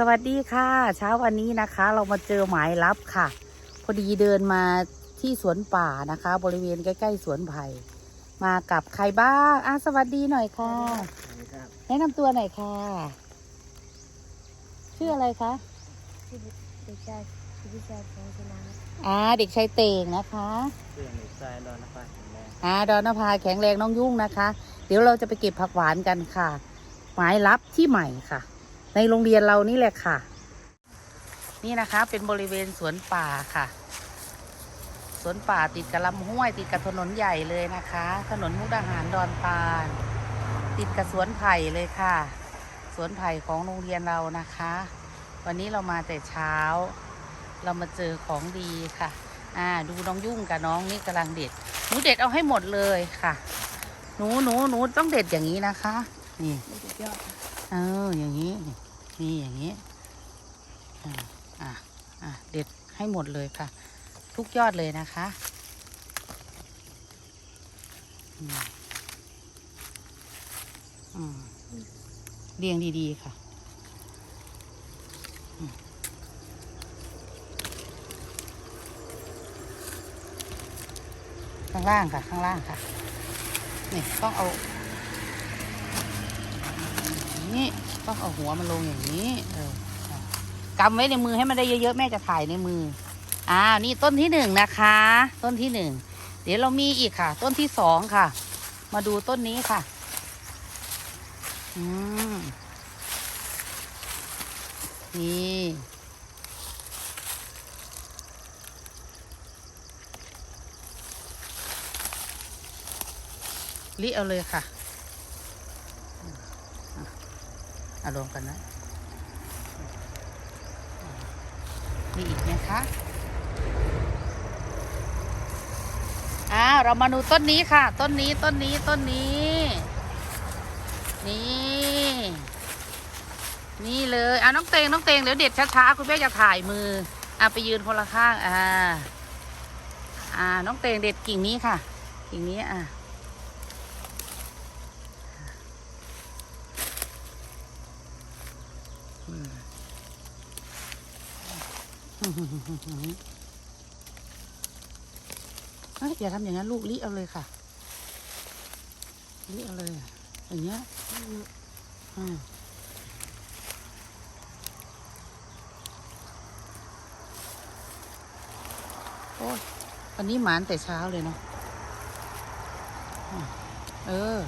สวัสดีค่ะ เช้าวันนี้นะคะ เรามาเจอหมายลับค่ะ พอดีเดินมาที่สวนป่านะคะ บริเวณใกล้ๆสวนไผ่มากับใครบ้างอะสวัสดีหน่อยค่ะ แนะนำตัวหน่อยค่ะ ชื่ออะไรคะชื่อเด็กชายสุพิชัยแสงชนะอ่าเด็กชายเตงนะคะเพื่อนหนูทรายดอนนภาแข็งแรงอ่าดอนนภาแข็งแรงน้องยุ่งนะคะ เดี๋ยวเราจะไปเก็บผักหวานกันค่ะ หมายลับที่ใหม่ค่ะ ในโรงเรียนเรานี่แหละค่ะ นี่นะคะเป็นบริเวณสวนป่าค่ะ สวนป่าติดกับลำห้วย ติดกับถนนใหญ่เลยนะคะ ถนนมุกดาหารดอนตาล ติดกับสวนไผ่เลยค่ะ สวนไผ่ของโรงเรียนเรานะคะ วันนี้เรามาแต่เช้า เรามาเจอของดีค่ะอ่าดูน้องยุ่งกับน้องนี่กำลังเด็ด หนูเด็ดเอาให้หมดเลยค่ะ หนูหนูหนูต้องเด็ดอย่างนี้นะคะ นี่ เอออย่างนี้นี่อย่างนี้อ่าอะอะเด็ดให้หมดเลยค่ะ ทุกยอดเลยนะคะอืมอืมเรียงดีๆค่ะข้างล่างค่ะ ข้างล่างค่ะ นี่ต้องเอา นี้ต้องเอาหัวมันลงอย่างนี้ เอออะกำไว้ในมือให้มันได้เยอะๆแม่จะถ่ายในมืออ้าวนี่ต้นที่หนึ่งนะคะ ต้นที่หนึ่งเดี๋ยวเรามีอีกค่ะ ต้นที่สองค่ะ มาดูต้นนี้ค่ะ อืมนี่ลิเอาเลยค่ะ เอารวมกันนะ มีอีกไหมคะอ่าเรามาดูต้นนี้ค่ะ ต้นนี้ต้นนี้ต้นนี้ นี่ นี่เลยอ่าน้องเตงน้องเตงเดี๋ยวเด็ดช้าๆคุณแม่จะถ่ายมืออ่าไปยืนคนละข้างอ่าอ่าน้องเตงเด็ดกิ่งนี้ค่ะ กิ่งนี้อ่า อืมเฮ้ย อย่าทำอย่างนั้นลูกลิเอาเลยค่ะลิเอาเลย อย่างเงี้ยโอ้ยวันนี้หมานแต่เช้าเลยเนาะ เออ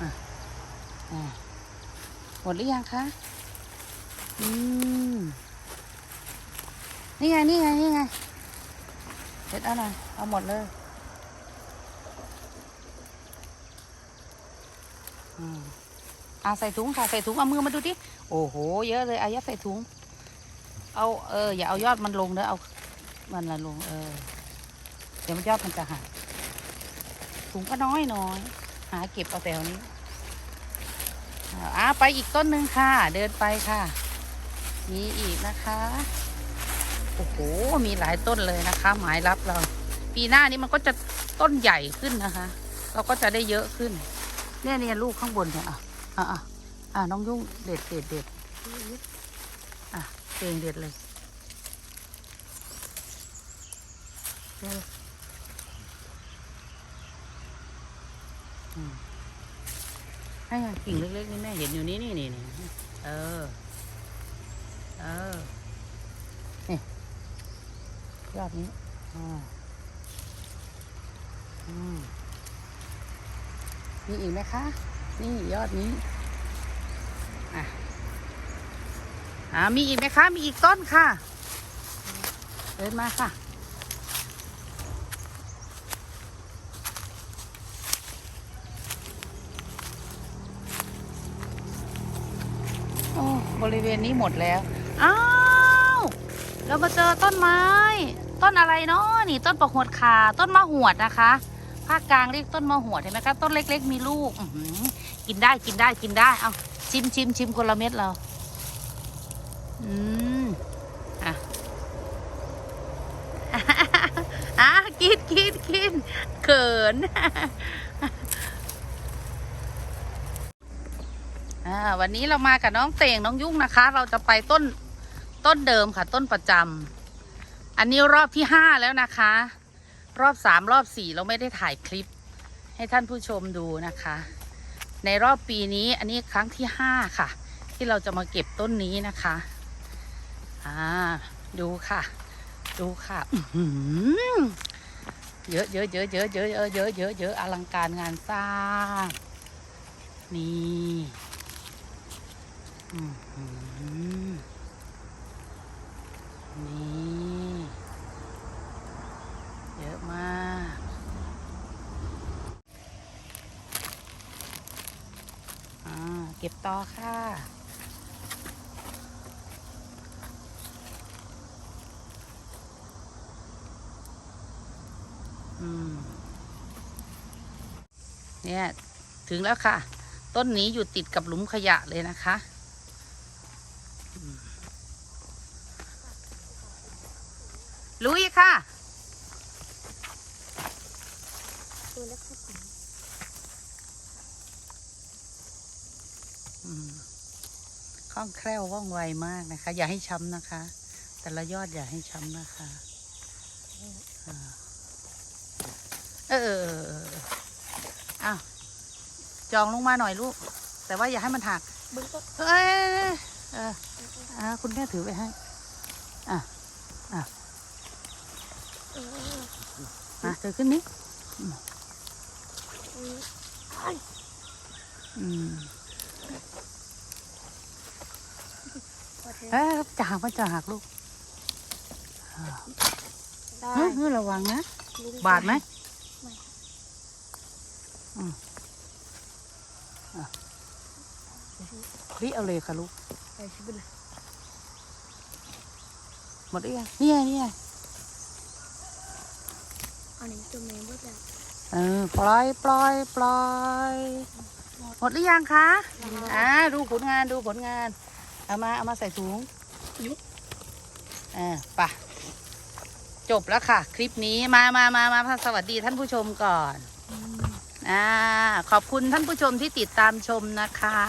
อะอะหมดหรือยังคะ อืม นี่ไง นี่ไง นี่ไงเด็ดเอาหน่อย เอาหมดเลย อืมอาใส่ถุงค่ะ ใส่ถุง เอามือมาดูดิ โอ้โห เยอะเลยอายัดใส่ถุง เอาเออ อย่าเอายอดมันลงเด้อเอามันละลง เออ เดี๋ยวมันยอดมันจะหักถุงก็น้อยน้อย หาเก็บเอาแต่วนี้อ่าไปอีกต้นหนึ่งค่ะ เดินไปค่ะ มีอีกนะคะ โอ้โห มีหลายต้นเลยนะคะ หมายรับเรา ปีหน้านี้มันก็จะต้นใหญ่ขึ้นนะคะ เราก็จะได้เยอะขึ้นเนี่ยเนี่ยลูกข้างบนเนี่ยอะอะอะอะน้องยุ่งเด็ดเด็ดเด็ดอะเองเด็ดเลยให้ไงกิ่งเล็กๆนี่แม่เห็นอยู่นี่นี่นี่นี่เออ เออนี่ ยอดนี้อ่าอืมมีอีกไหมคะ นี่ยอดนี้ อะอ่ามีอีกไหมคะ มีอีกต้นค่ะ เดินมาค่ะ โอ้ บริเวณนี้หมดแล้ว อ้าว เรามาเจอต้นไม้ ต้นอะไรเนาะนี่ต้นประหวดขาต้นมะหวดนะคะ ภาคกลางเรียกต้นมะหวดเห็นไหมคะต้นเล็ก ๆ มีลูกกินได้กินได้กินได้เอาชิมชิมชิมคนละเม็ดเราอืมอะอะกินกินกินเขินวันนี้เรามากับน้องเต่งน้องยุ่งนะคะ เราจะไปต้นต้นเดิมค่ะ ต้นประจำ อันนี้รอบที่ห้าแล้วนะคะ รอบสามรอบสี่เราไม่ได้ถ่ายคลิป ให้ท่านผู้ชมดูนะคะ ในรอบปีนี้อันนี้ครั้งที่ห้าค่ะ ที่เราจะมาเก็บต้นนี้นะคะอ่าดูค่ะ ดูค่ะเยอะเยอะเยอะเยอะเยอะเยอะเยอะเยอะเยอะอลังการงานสร้าง นี่อื้อหือนี่ เยอะมาก อ่า เก็บต่อค่ะเนี่ย ถึงแล้วค่ะ ต้นนี้อยู่ติดกับหลุมขยะเลยนะคะลุยค่ะ ตัวเล็กครับผม อืม คล่องแคล่วว่องไวมากนะคะ อย่าให้ช้ำนะคะ แต่ละยอดอย่าให้ช้ำนะคะเออเอออ้าวจองลงมาหน่อยลูก แต่ว่าอย่าให้มันหักเบิ้งต้นเอ้ยเอออ่าคุณแม่ถือไปให้ อะเออมาเธอขึ้นนี้อืม เถเอ้อะยจะหักมันจะหักลูกได้เฮ้ยเฮ้ยระวังนะลุงบาดไหมไม่อืมอะรีเอาเลยค่ะลูกไปชิบุละหมดหรือยังนี่ไงนี่ไงอันนี้ตัวแม่บ่ได้เออปล่อยปล่อยปล่อย หมดหรือยังคะอ่าดูผลงานดูผลงาน เอามาเอามาใส่ถุงอ่าไปะจบแล้วค่ะ คลิปนี้มามามามาสวัสดีท่านผู้ชมก่อนอ่าขอบคุณท่านผู้ชมที่ติดตามชมนะคะ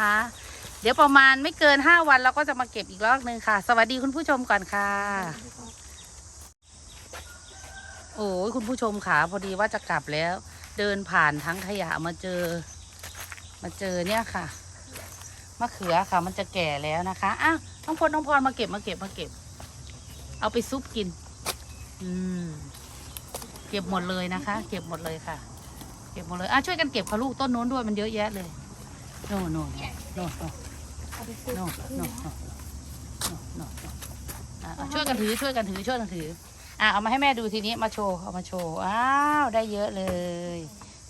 เดี๋ยวประมาณไม่เกินห้าวันเราก็จะมาเก็บอีกรอบนึงค่ะ สวัสดีคุณผู้ชมก่อนค่ะ โอ้ยคุณผู้ชมค่ะพอดีว่าจะกลับแล้ว เดินผ่านทั้งขยะมาเจอ มาเจอเนี่ยค่ะ มะเขือค่ะ มันจะแก่แล้วนะคะอ้าวน้องพลน้องพรมาเก็บมาเก็บมาเก็บ เอาไปซุปกิน อืม เก็บหมดเลยนะคะ เก็บหมดเลยค่ะ เก็บหมดเลยอะช่วยกันเก็บค่ะลูกต้นโน้นด้วยมันเยอะแยะเลยโน่นโน่นโน่นโน่นโน่นโน่นโน่นช่วยกันถือช่วยกันถือช่วยกันถืออะเอามาให้แม่ดูทีนี้มาโชว์เอามาโชว์อ้าวได้เยอะเลย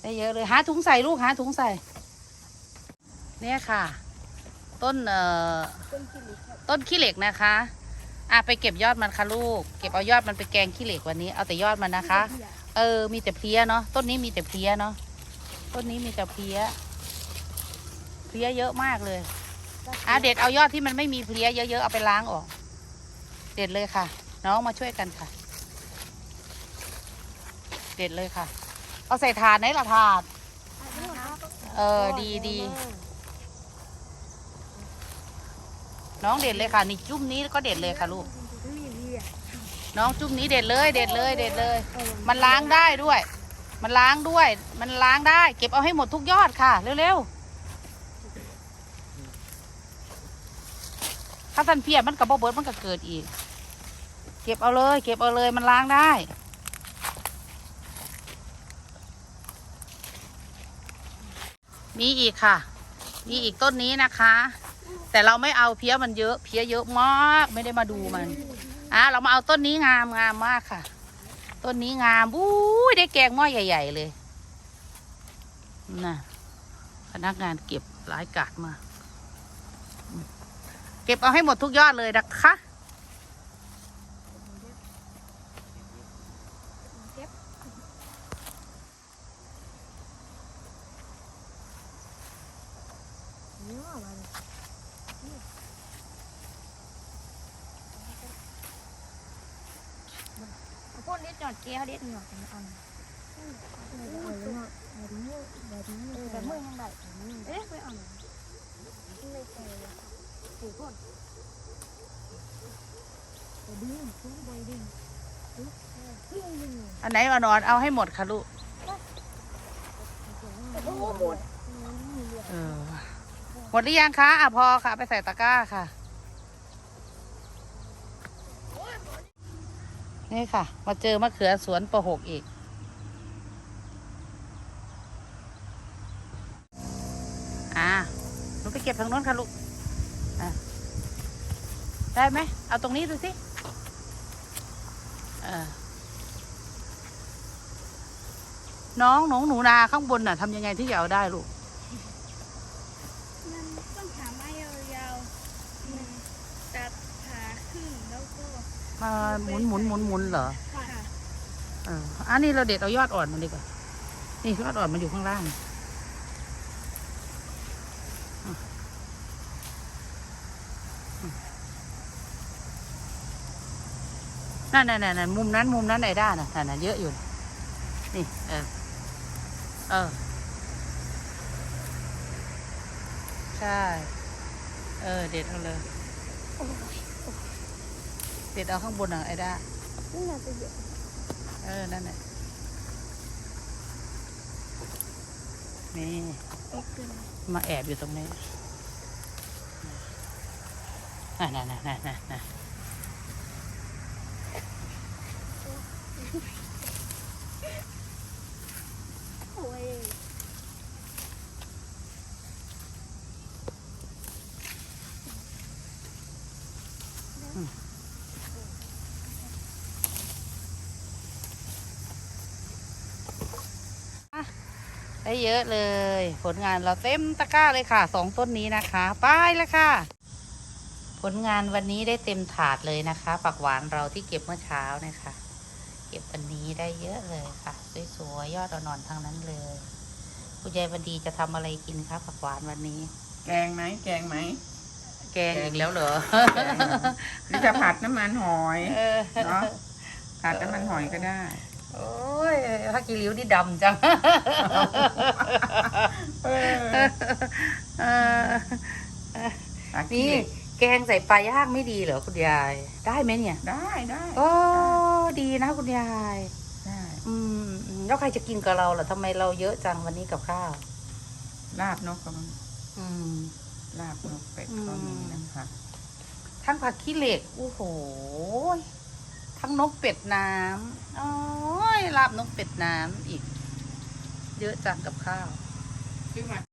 ได้เยอะเลยหาถุงใส่ลูกหาถุงใส่ เนี่ยค่ะ ต้นเอ่อต้นกิลิครับต้นขี้เหล็กนะคะอะไปเก็บยอดมันค่ะลูก เก็บเอายอดมันไปแกงขี้เหล็กวันนี้เอาแต่ยอดมันนะคะ เออ มีแต่เพลี้ยเนาะต้นนี้มีแต่เพลี้ยเนาะต้นนี้มีแต่เพลี้ยเพลี้ยเยอะมากเลยอะเด็ดเอายอดที่มันไม่มีเพลี้ยเยอะๆเอาไปล้างออก เด็ดเลยค่ะ น้องมาช่วยกันค่ะ เด็ดเลยค่ะ เอาใส่ถาดไหนละถาด เออดีดี น้องเด็ดเลยค่ะ นี่จุ่มนี้ก็เด็ดเลยค่ะลูก น้องจุ่มนี้เด็ดเลยเด็ดเลยเด็ดเลย มันล้างได้ด้วย มันล้างด้วย มันล้างได้ เก็บเอาให้หมดทุกยอดค่ะ เร็วๆถ้าท่านเพียบมันกับบ่เบิดมันก็เกิดอีก เก็บเอาเลย เก็บเอาเลยมันล้างได้มีอีกค่ะ มีอีกต้นนี้นะคะ แต่เราไม่เอาเพี้ยมันเยอะ เพี้ยเยอะมากไม่ได้มาดูมันอะเรามาเอาต้นนี้งามงามมากค่ะ ต้นนี้งามบู๊ยได้แกงหม้อใหญ่ ๆ เลยน่ะพนักงานเก็บหลายกาดมา เก็บเอาให้หมดทุกยอดเลยนะคะ พวกนี้จอดเกี้ยวเด็ดหน่อยกันเอาแบบนี้แบบนี้แบบมือยังได้เอ๊ะไปเอาหน่อยไม่ใส่เลยถูกก่อนดึงทุกใบดึงทุกเพื่อนดึงอันไหนอ่อนเอาให้หมดค่ะลูกโอ้หมดเออ หมดหรือยังคะอะพอค่ะ ไปใส่ตะกร้าค่ะ นี่ค่ะ มาเจอมะเขือสวนประหกอีก อ่าหนูไปเก็บทางโน้นค่ะลูกอะได้ไหม เอาตรงนี้ดูสิเออน้องหนองหนูนาข้างบนน่ะทำยังไงที่จะเอาได้ลูก มันต้องหาไม้ยาวๆหนึ่งตัดขาขึ้นแล้วก็ มาหมุนหมุนหมุนหมุนเหรอค่ะเอออันนี้เราเด็ดเอายอดอ่อนมันดีกว่า นี่ยอดอ่อนมันอยู่ข้างล่างอะอืมนั่นนั่นนั่นนั่นมุมนั้นมุมนั้นไอ้ด้านน่ะนั่นน่ะเยอะอยู่ นี่ เออ เออ ใช่ เออ เด็ดเอาเลย เด็ดเอาข้างบนอะไอ้ด้านี่น่าจะเยอะเออ นั่นแหละนี่มาแอบอยู่ตรงนี้น่ะน่ะน่ะน่ะน่ะน่ะโอ้ย ได้เยอะเลย ผลงานเราเต็มตะกร้าเลยค่ะสองต้นนี้นะคะไปแล้วค่ะ ผลงานวันนี้ได้เต็มถาดเลยนะคะผักหวานเราที่เก็บเมื่อเช้าเนี่ยค่ะเก็บวันนี้ได้เยอะเลยค่ะสวยๆยอดอ่อนๆทั้งนั้นเลยคุณยายวันดีจะทำอะไรกินคะผักหวานวันนี้ แกงไหมแกงไหมแกงอีกแล้วเหรอแกงเหรอหรือจะผัดน้ำมันหอยเออเนาะผัดน้ำมันหอยก็ได้ โอ้ยผ้ากีริ้วนี่ดำจังเออเออผัดนี่ขี้เหล็กแกงใส่ปลาย่างไม่ดีเหรอคุณยาย ได้ไหมเนี่ย ได้ได้โอ้ดีนะคุณยายได้อืมอืมแล้วใครจะกินกับเราล่ะทำไมเราเยอะจังวันนี้กับข้าวลาบนกก็มันอืมลาบนกเป็ดก็มีนะคะทั้งผักขี้เหล็กโอ้โห ทั้งนกเป็ดน้ำโอ้ยลาบนกเป็ดน้ำอีก เยอะจังกับข้าว